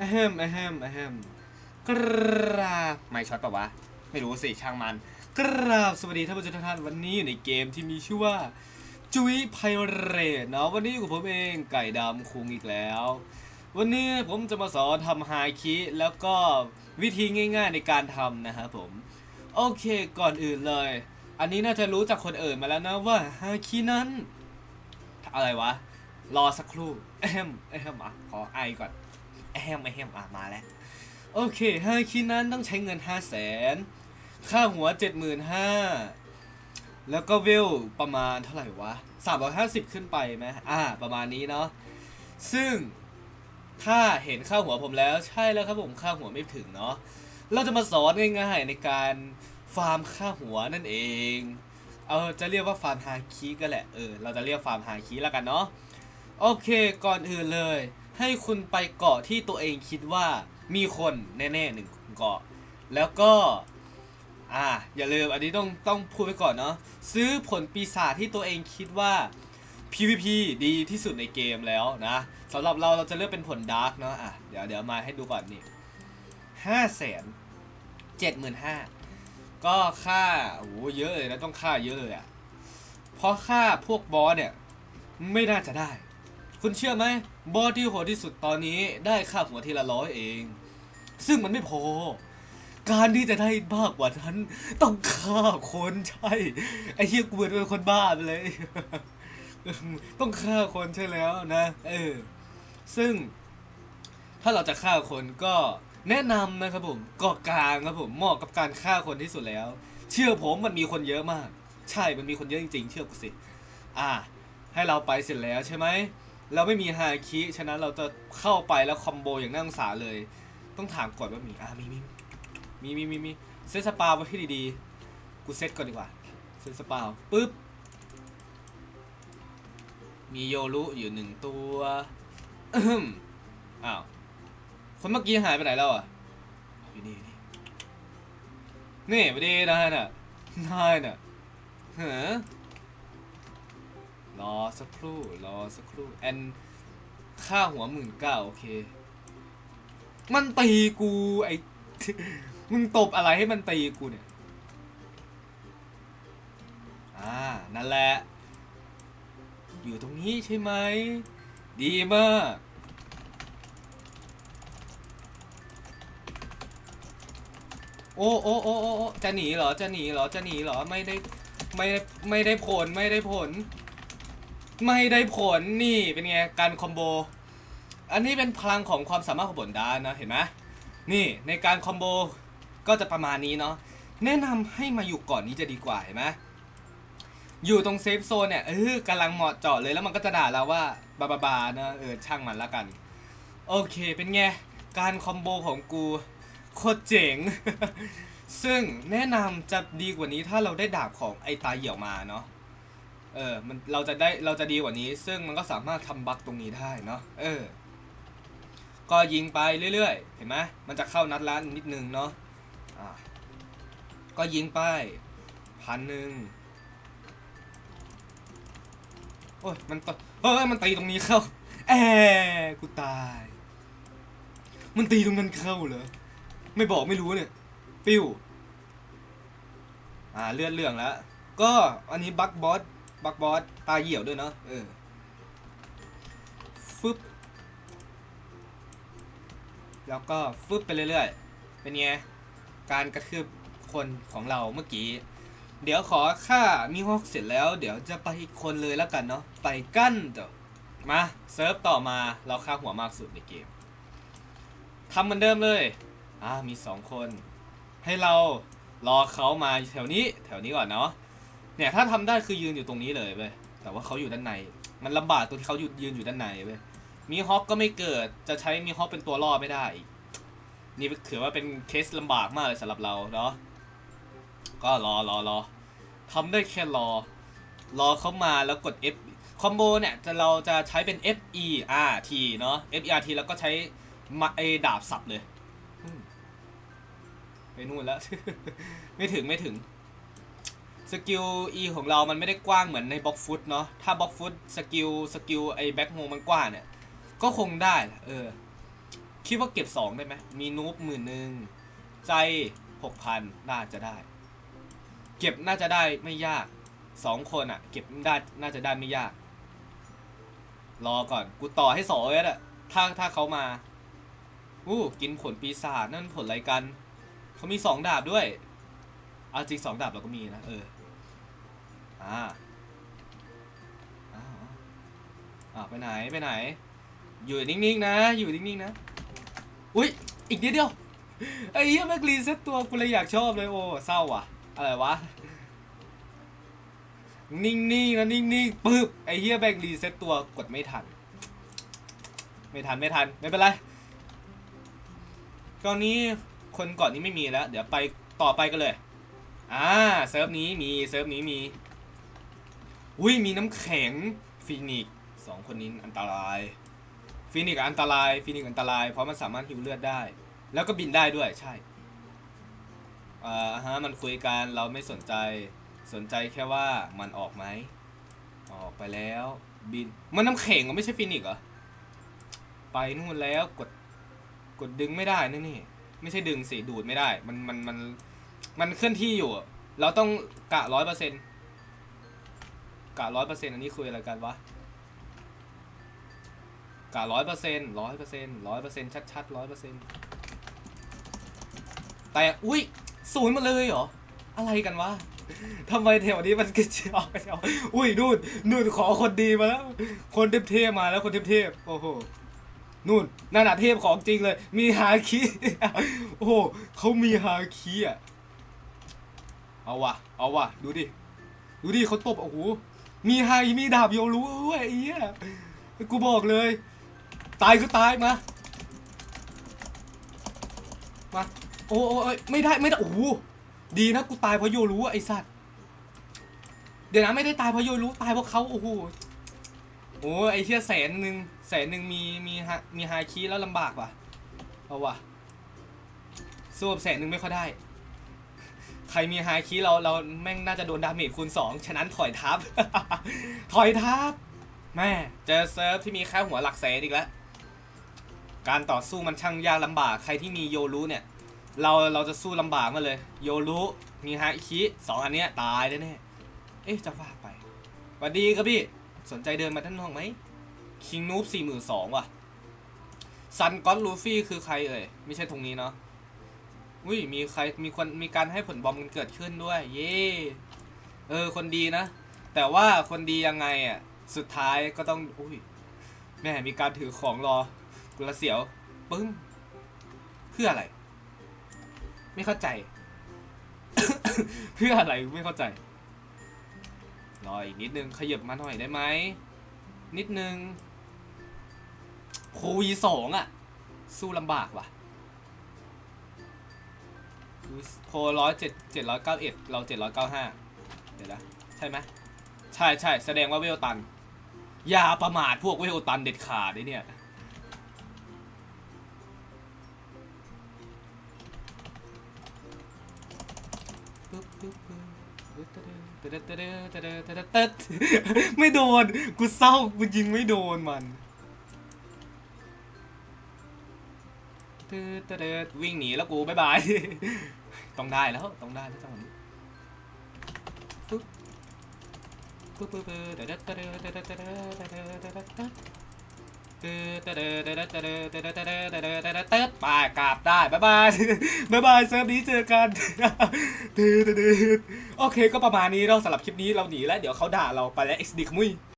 อะแฮมอะแฮมอะแฮมกราบไม่ช็อตปะวะ ไม่รู้สิช่างมัน กราบสวัสดีท่านผู้ชมทุกท่านวันนี้อยู่ในเกมที่มีชื่อว่าจุ้ยไพเรตเนาะวันนี้อยู่กับผมเองไก่ดำคุงอีกแล้ว วันนี้ผมจะมาสอนทำฮาคิแล้วก็วิธีง่ายๆในการทำนะครับผม โอเคก่อนอื่นเลย อันนี้น่าจะรู้จากคนอื่นมาแล้วนะว่าฮาคินั้น อะไรวะ รอสักครู่แอมแอมอะขอไอก่อน แอมแอมอะมาแล้ว โอเคฮาคินั้นต้องใช้เงิน5 0 0แสนค่าหัว75,000แล้วก็เวลประมาณเท่าไหร่วะ350ขึ้นไปไหมอ่า ประมาณนี้เนาะซึ่งถ้าเห็นค่าหัวผมแล้วใช่แล้วครับผมค่าหัวไม่ถึงเนาะเราจะมาสอนง่ายๆในการฟาร์มค่าหัวนั่นเอง เออจะเรียกว่าฟาร์มฮาคิก็แหละเออเราจะเรียกฟาร์มฮาคิแล้วกันเนาะโอเคก่อนอื่นเลย ให้คุณไปเกาะที่ตัวเองคิดว่ามีคนแน่ๆหนึ่งเกาะ แล้วก็ อ่า อย่าลืมอันนี้ต้องต้องพูดไว้ก่อนเนาะซื้อผลปีศาจที่ตัวเองคิดว่า PVP ดีที่สุดในเกมแล้วนะสำหรับเราเราจะเลือกเป็นผลดาร์กเนาะอะเดี๋ยวเดี๋ยวมาให้ดูก่อนนี่ห้าแสนเจ็ดหมื่นห้าก็ค่าโอ้โหเยอะเลยนะต้องค่าเยอะเลยอะ่ะเพราะค่าพวกบอสเนี่ย ไม่น่าจะได้ คุณเชื่อไหมบอสที่โหดที่สุดตอนนี้ได้ค่าหัวทีละร้อยเอง ซึ่งมันไม่พอ การที่จะได้มากกว่านั้น ต้องฆ่าคนใช่ ไอ้เฮียกูเป็นคนบ้าไปเลย ต้องฆ่าคนใช่แล้วนะ เออ ซึ่ง ถ้าเราจะฆ่าคนก็แนะนำนะครับผมกาะกลางครับผมเหมาะกับการฆ่าคนที่สุดแล้ว เชื่อผมมันมีคนเยอะมาก ใช่มันมีคนเยอะจริงๆ เชื่อกูสิ อ่า ให้เราไปเสร็จแล้วใช่ไหม เราไม่มีฮาคิฉะนั้นเราจะเข้าไปแล้วคอมโบอย่างน่าสงสารเลย ต้องถามก่อนว่ามีอ่ามีมีมีมีมีมีเซตสปาไว้ที่ดีๆ กูเซตก่อนดีกว่าเซตสปาปุ๊บ มีโยรุอยู่หนึ่งตัวอ้าวคนเมื่อกี้หายไปไหนแล้วอะอยู่นี่นี่นี่ไปดีนายน่ะนายน่ะเฮ้อ รอสักครู่ รอสักครู่ แอนค่าหัวหมื่นเก้าโอเค มันตีกูไอ้ มึงตบอะไรให้มันตีกูเนี่ย อ่า นั่นแหละ อยู่ตรงนี้ใช่ไหม ดีมากโอ้โอ้โอ้โอ้จะหนีเหรอ จะหนีเหรอ จะหนีเหรอ ไม่ได้ ไม่ได้ ไม่ได้ผล ไม่ได้ผล ไม่ได้ผลนี่เป็นไงการคอมโบ อันนี้เป็นพลังของความสามารถของบนดานนะเห็นไหมนี่ในการคอมโบก็จะประมาณนี้เนาะแนะนำให้มาอยู่ก่อนนี้จะดีกว่าเห็นไหมอยู่ตรงเซฟโซนเนี่ยเออกำลังเหมาะเจาะเลยแล้วมันก็จะด่าเราว่าบาบาบานะเออช่างมันละกัน โอเคเป็นไงการคอมโบของกูโคตรเจ๋ง ซึ่งแนะนำจะดีกว่านี้ถ้าเราได้ดาบของไอตาเหี่ยวมาเนาะ เออมันเราจะได้เราจะดีกว่านี้ ซึ่งมันก็สามารถทำบั๊กตรงนี้ได้เนาะเออ ก็ยิงไปเรื่อยๆ เห็นไหมมันจะเข้านัดละนิดนึงเนาะอ่าก็ยิงไปพันหนึ่งโอ้ยมันตเฮ้ยมันตีตรงนี้เข้าแอบกูตาย มันตีตรงนั้นเข้าเหรอไม่บอกไม่รู้เนี่ยปิ้วอ่าเลือดเหลืองแล้วก็อันนี้บักบอส บักบอสตาเหี่ยวด้วยเนาะเออฟึบแล้วก็ฟึบไปเรื่อยๆ เป็นไง การกระทืบคนของเราเมื่อกี้ เดี๋ยวขอค่ามีฮอกเสร็จแล้ว เดี๋ยวจะไปอีกคนเลยแล้วกันเนาะ ไปกั้นเดี๋ยวมาเซิร์ฟต่อมาเราค่าหัวมากสุดในเกมทำเหมือนเดิมเลย อ่ามีสองคน ให้เรารอเขามาแถวนี้แถวนี้ก่อนเนาะ เนี่ยถ้าทำได้คือยืนอยู่ตรงนี้เลยเว้ยแต่ว่าเขาอยู่ด้านใน มันลำบากตรงที่เขายืนยืนอยู่ด้านในเว้ยมีฮอกก็ไม่เกิดจะใช้มีฮอกเป็นตัวล่อไม่ได้ นี่ถือว่าเป็นเคสลำบากมากเลยสำหรับเราเนาะก็รอรอรอทำได้แค่รอ รอเขามาแล้วกด F คอมโบเนี่ยจะเราจะใช้เป็น F E R T เนาะ F E R T แล้วก็ใช้มาไอดาบสับเลยอืมไปนู่นแล้ว ไม่ถึงไม่ถึง สกิล E ของเรามันไม่ได้กว้างเหมือนในบล็อกฟุตเนาะ ถ้าบล็อกฟุตสกิลสกิลไอแบ็คโฮมันกว้างเนี่ย ก็คงได้เออ คิดว่าเก็บสองได้ไหม มีนูบหมื่นหนึ่งใจหกพันน่าจะได้ เก็บน่าจะได้ไม่ยากสองคนอะเก็บได้น่าจะได้ไม่ยาก รอก่อน กูต่อให้สองเลยอะถ้าถ้าเขามา อู้กินผลปีศาจนั่นผลอะไรกัน เขามีสองดาบด้วย เอาจริงสองดาบเราก็มีนะ เออ อ่าอ้าวอ่าไปไหนไปไหน อยู่นิ่งๆนะ อยู่นิ่งๆนะ อุ้ยอีกนิดเดียวไอ้เหี้ยแม็กลีนเซตตัวกูเลยอยากชอบเลยโอ้เศร้าว่ะ อะไรวะ นิ่งๆนะนิ่งๆปึ๊บไอ้เหี้ยแม็กลีนเซตตัวกดไม่ทัน ไม่ทันไม่ทันไม่เป็นไรตอนนี้คนก่อนนี้ไม่มีแล้ว เดี๋ยวไปต่อไปกันเลย อ่าเซิร์ฟนี้มีเซิร์ฟนี้มี อุ้ยมีน้ำแข็งฟินิกสองคนนี้อันตรายฟินิกอันตรายฟินิกอันตราย เพราะมันสามารถฮิวเลือดได้ แล้วก็บินได้ด้วยใช่อ่าฮะมันคุยกันเราไม่สนใจสนใจแค่ว่ามันออกไหมออกไปแล้วบินมันน้ำแข็งเหรอไม่ใช่ฟินิกเหรอไปนู่นแล้วกดกดดึงไม่ได้นี่นี่ไม่ใช่ดึงสิดูดไม่ได้ มันมันมันมันเคลื่อนที่อยู่ เราต้องกะร้อยเปอร์เซ็นต์ กะร้อยเปอร์เซ็นต์อันนี้คุยอะไรกันวะกะร้อยเปอร์เซ็นต์ร้อยเปอร์เซ็นต์ร้อยเปอร์เซ็นต์ชัดๆร้อยเปอร์เซ็นต์แต่อุ้ยศูนย์มาเลยเหรอ อะไรกันวะทำไมแถวนี้มันกระจอกกระจอกอุ้ยนู่นนู่นขอคนดีมาแล้ว คนเทพๆมาแล้วคนเทพๆโอ้โหนู่นนั่นน่ะเทพของจริงเลย มีฮาคิโอ้โหเขามีฮาคิอะเอาวะเอาวะดูดิ ดูดิเขาตบโอ้โห มีไฮมีดาบโยรู้ด้ยไอ้เหี้ยกูบอกเลย ตายก็ตายมามาโอ้โอ้ยไม่ได้ไม่ได้โอ้โหดีนะกูตายเพราะโยรู้ไอสัตว์เดี๋ยวนะไม่ได้ตายเพราะโยรู้ตายเพราะเขาโอ้โหโอ้ไอเชี่ยแสนหนึ่งแสนหนึ่งมีมีฮะมีไฮคีแล้วลำบากว่ะเอาว่ะสู้กับแสนหนึ่งไม่ค่อยได้ ใครมีไฮคีเราเราแม่งน่าจะโดนดาเมจคูณ 2 ฉะนั้นถอยทับ ถอยทับ แม่เจอเซิร์ฟที่มีแค่หัวหลักแสนอีกแล้ว การต่อสู้มันช่างยากลำบาก ใครที่มีโยรู้เนี่ย เราเราจะสู้ลำบากมาเลย โยรู้มีไฮคีสองอันเนี้ยตายแน่ๆเอ๊ะจะว่าไปสวัสดีครับพี่ สนใจเดินมาท่านน้องไหมคิงนูบสี่หมื่นสองว่ะซันก็อตลูฟี่คือใครเอ่ย ไม่ใช่ตรงนี้เนาะ อุ้ยมีใครมีคนมีการให้ผลบอมกันเกิดขึ้นด้วย เย่เออ คนดีนะ แต่ว่าคนดียังไงอะ สุดท้ายก็ต้องอุ้ยแม่มีการถือของรอกุละเสียวปึ้งเพื่ออะไร ไม่เข้าใจ เพื่ออะไรไม่เข้าใจรออีกนิดนึงขยับมาหน่อยได้ไหมนิดนึงโควีสองอะ สู้ลำบากว่ะ โพร้อยเจ็ดเจ็ดร้อยเก้าเอ็ดเราเจ็ดร้อยเก้าห้าเดี๋ยวนะใช่ไหมใช่ใช่แสดงว่าเวลตัน อย่าประมาทพวกเวลตันเด็ดขาดไอ้เนี่ยไม่โดน กูเศร้า กูยิงไม่โดนมันวิ่งหนีแล้วกูบายบาย ต้องได้แล้วต้องได้แล้วจังหวะนี้ปึ๊บปึ๊บปึ๊บปึ๊บตึ๊ดตึ๊ดตึ๊ดตึ๊ดตึ๊ดตึ๊ดตึ๊ดตึ๊ดตึ๊ดตึ๊ดตึ๊ดตึ๊ดตึ๊ดตึ๊ดตึ๊ดตึ๊ดตึ๊ดตึ๊ดตึ๊ดไปกราบได้บายบายบายบายเซิร์ฟนี้เจอกันตืดตืดโอเคก็ประมาณนี้เราสำหรับคลิปนี้เราหนีแล้วเดี๋ยวเขาด่าเราไปแล้ว XD ขมุย